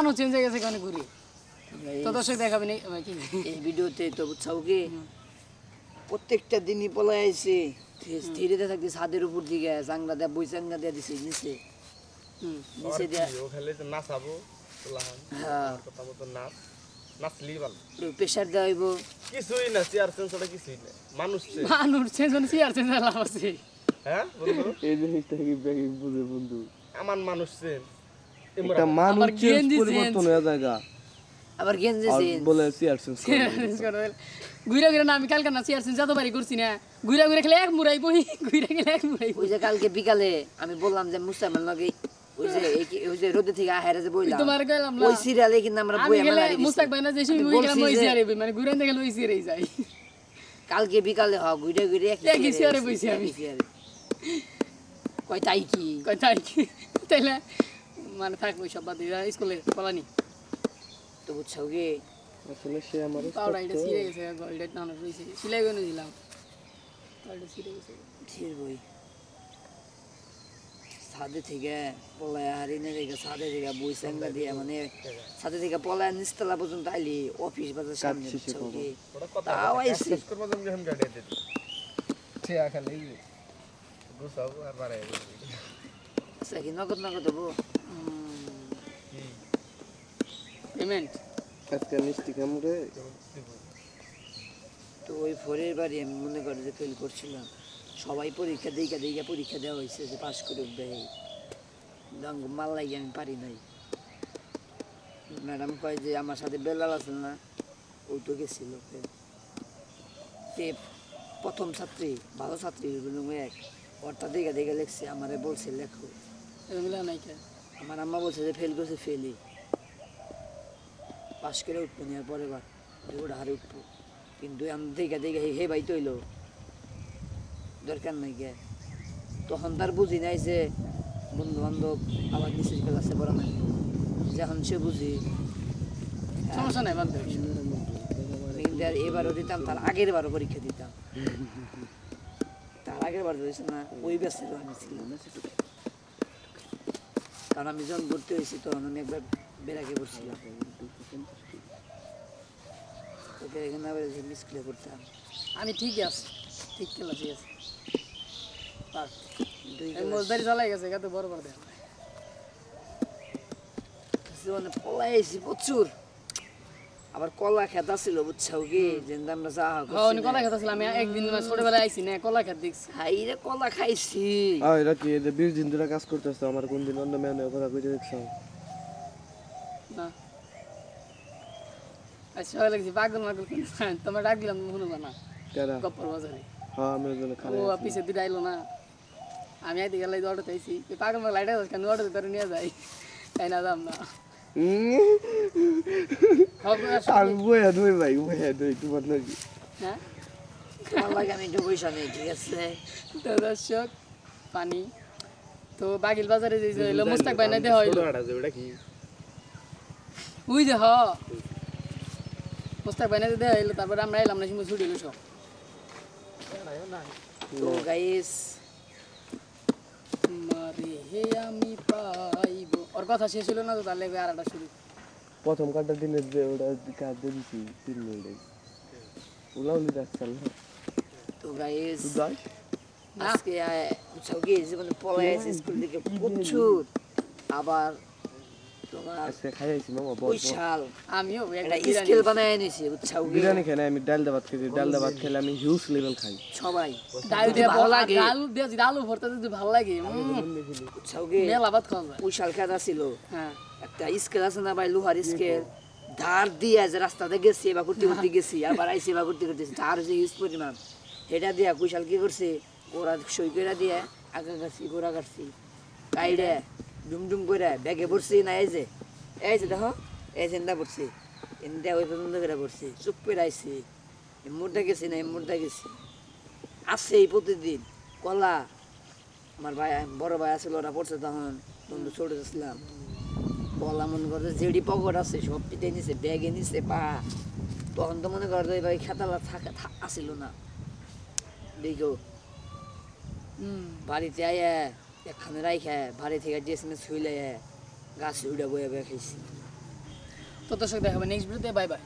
মানুষ চেঞ্জ হয়ে গেছে এখানে ঘুরি তো দর্শক দেখাবি কি? এই ভিডিওতে তো বুঝছাও কি? প্রত্যেকটা দিনই পলাই আইছে ধীরে থাকতে ছাদের উপর দিকে চাংলা দেয়া বই চাংলা দেয়া দিছে নিচে। নিচে দেয়া। ও তো নাচাবো হ্যাঁ কথা মতো নাচ নাচলেই ভালো। প্রেশার দেওয়া হইব। কিছুই না চেয়ার চেঞ্জ ওটা কিছুই না। মানুষ মানুষ চেঞ্জ হচ্ছে চেয়ার চেঞ্জ লাভ আছে। হ্যাঁ এই জিনিসটা কি বুঝে বন্ধু? আমার মানুষ চেঞ্জ একটা মানুষ চেঞ্জ পরিবর্তন হয়ে জায়গা আবার গেঞ্জে চেঞ্জ। বলে চেয়ার চেঞ্জ ঘুরে ঘুরে না আমি কালকে না চেয়ার চেঞ্জ যত বাড়ি করছি না। ঘুরে ঘুরে খেলে এক মুড়াই বই ঘুরে গেলে এক মুড়াই ওই যে কালকে বিকালে আমি বললাম যে মুস্তাফার লগে ওই যে ওই যে রোদে থেকে আহেরা যে বইলাম তোমার গেলাম ওই সিরিয়ালে কিন্তু আমরা বই আমরা গেলে লারি দিছি। মুস্তাক ভাই না যে আমি বই গেলাম ওই যে চেয়ারে বই মানে ঘুরে গেলে ওই চেয়ারেই যাই। কালকে বিকালে হ ঘুরে ঘুরে একই একই চেয়ারে চেয়ারে বইছি আমি। চেয়ারে। কয় তাই কি? কয় তাই কি? তাইলে মানে থাক ওই সব বাদ দিয়ে। স্কুলে পলানি তো বুঝছাও কি? আসলে সে আমার পাউডার এটা ছিঁড়ে গেছে এটা টানো রয়েছে। সিলাই করে দিলাম পাউডার ছিঁড়ে গেছে। ঠিক বই। ছাদে থেকে পলায় হারিনে রেখে ছাদে থেকে বই স্যাংলা দিয়ে মানে ছাদে থেকে পলায় নিচতলা পর্যন্ত আইলি অফিস বাজার সামনে শেষে কি? কথা তাও আইছি। শেষ করব যখন গাড়ি দিতে চেয়া খালি। গুছাবো আর বাড়াই আচ্ছা কি নগদ নগদ হব পেমেন্ট আজকে মিষ্টি কামড়ে তো ওই ফোরের বাড়ি আমি মনে করি যে ফেল করছিলাম। সবাই পরীক্ষা দিকে দিকে পরীক্ষা দেওয়া হয়েছে যে পাস করে উঠবে রঙ মাল লাগিয়ে আমি পারি নাই। ম্যাডাম কয় যে আমার সাথে বেলাল আছে না ও তো গেছিল। প্রথম ছাত্রী ভালো ছাত্রী এক। ওরটা দিকে দিকে লেখছে আমারে বলছে লেখো। এটা মিলা নাই কে। আমার আম্মা বলছে যে ফেল করছে ফেলই পাস করে উঠবো নেওয়ার পরে বার। ওটা হারে উঠবো। কিন্তু আমি দেখে দেখে হে ভাই তৈল। দরকার নাই গে তখন তার বুঝি নাই যে বন্ধু বান্ধব আবার নিচের ক্লাসে পড়া নাই যখন সে বুঝি সমস্যা নাই আমি কিন্তু আর এবারও দিতাম তার আগের বারও পরীক্ষা দিতাম। তার আগের বার হয়েছে না ওই ব্যাচেরও আমি ছিলাম। কারণ আমি যখন ভর্তি হয়েছি তখন আমি একবার বেড়াকে পড়ছিলাম ওকে এখানে আবার মিস করে করতাম। আমি ঠিক আছি ঠিক খেলা ঠিক আছে মজদারি চালাই গেছে এখানে বড় বড় দেখ জীবনে পলাইছি প্রচুর। আবার কলা খেতা ছিল বুঝছাও কি? যে আমরা যা হ্যাঁ উনি কলা খেতেছিলাম আমি একদিন ছোটবেলায় আইছি না কলা খেতে দেখছি। হাই রে কলা খাইছি। আ এরা কি এই যে বিশ দিন ধরে কাজ করতেছে আমার কোন দিন অন্য মেয়ে কথা কইতে দেখছ? না। আচ্ছা লাগছে পাগল মাগল তোমার ডাক দিলাম তুমি শুনবা না। কেরা? গপ্পর বাজারে। হ্যাঁ আমি ওই জন্য খালি ও পিছে দুটো আইলো না। আমি আইতে গেলে অটোতে আইছি। পাগল মাগল লাইটে কেন? অটোতে তোর নিয়ে যাই। তাই না দাম না। আমি বইয়া দুই ভাই বইয়া দুই তোমার নাকি হ্যাঁ? আমি একটু পয়সা ঠিক আছে? তো দর্শক পানি। তো বাগিল বাজারে যে হইল মুস্তাক ভাই না দেওয়া হইল। কি? উই দেহ। মুস্তাক ভাই না দেওয়া হইল তারপরে আমরা এলাম না সময় ছুটি সব তো গাইস মারে হে আমি ওর কথা শেষ হলো না তো তাহলে আর একটা শুরু। প্রথম কাটার দিনে যে ওটা কাজ দিয়ে দিছি তিন মিনিটে ওলাও নি। যাচ্ছাল তো গাইস আজকে বুঝছ কি? জীবনে পলাই আছে স্কুল থেকে প্রচুর। আবার আমিও একটা স্কেল বানায় এনেছি বুঝছ বিরিয়ানি খাই আমি ডাল ভাত খাই ডাল ভাত খেলে আমি হিউজ লেভেল খাই সবাই ডাল দিয়ে ভালো ভালো লাগে লাগে আলু দিয়ে আলু ভর্তা যদি ভালো লাগে উম, বুঝছ মেলা ভাত খাওয়া যায় ওই ছিল হ্যাঁ একটা স্কেল আছে না ভাই লোহার স্কেল ধার দিয়ে যে রাস্তাতে গেছি বা করতে করতে গেছি আবার আইসি বা করতে করতে ধার যে ইউজ পরিমাণ সেটা দিয়া কুশাল কি করছে ওরা সই করে দিয়ে আগা কাটছি গোড়া কাটছি কাইডে ডুম ডুম করে ব্যাগে পড়ছি না এই যে এই যে দেখো এই যে এন্দা পড়ছি এন্দা ওই পর্যন্ত করে পড়ছি চুপ করে এই মুর্দা গেছি না মুর্দা গেছি। আসছে এই প্রতিদিন কলা আমার ভাই বড় ভাই আছিল ওরা পড়ছে তখন বন্ধু ছোট ছিলাম। বলা মনে করছে যেডি পকেট আছে সব পিঠে নিছে ব্যাগে নিছে পা। তখন তো মনে করছে ভাই খেতালা থাকা আসিল না। দেখো বাড়িতে আয়া একখানে রাইখে বাড়ি থেকে ড্রেস মেস শুইলে গাছ উড়ে বয়ে বয়ে খাইছি। তো দর্শক দেখাবে নেক্সট ভিডিওতে বাই বাই